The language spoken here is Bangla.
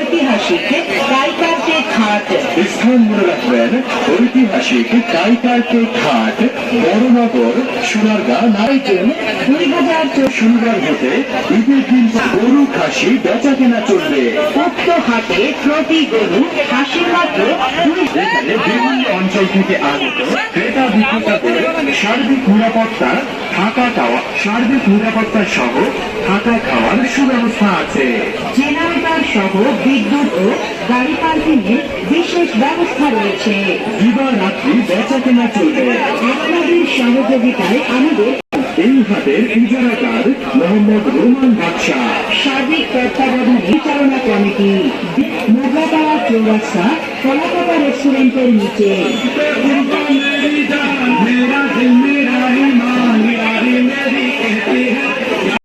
ঐতিহাসিক কাইকারটে ঘাট স্থান মনে বড়নগর সোনারগাঁ নাইটেল দুই হাজার শনিবার হতে ঈদের দিন গরু খাসি বেচা কেনা চলবে উক্ত হাটে প্রতি গরু হাসি মাত্র থেকে আগত ক্রেতা বিক্রেতাদের সার্বিক নিরাপত্তা, থাকা খাওয়া, সার্বিক নিরাপত্তা সহ থাকা খাওয়ার সুব্যবস্থা আছে। জেনারেটর সহ বিদ্যুৎ ও গাড়ি পার্কিং এর বিশেষ ব্যবস্থা রয়েছে। দিবা রাত্রি বেচা কেনা চলবে। আপনাদের সহযোগিতায় আমাদের এই হাটের ইজারাদার মোহাম্মদ রোমান বাদশাহ। সার্বিক তত্ত্বাবধানে পরিচালনা কমিটি চৌরাস্তা কলাপাড়া রেস্টুরেন্টের নিচে।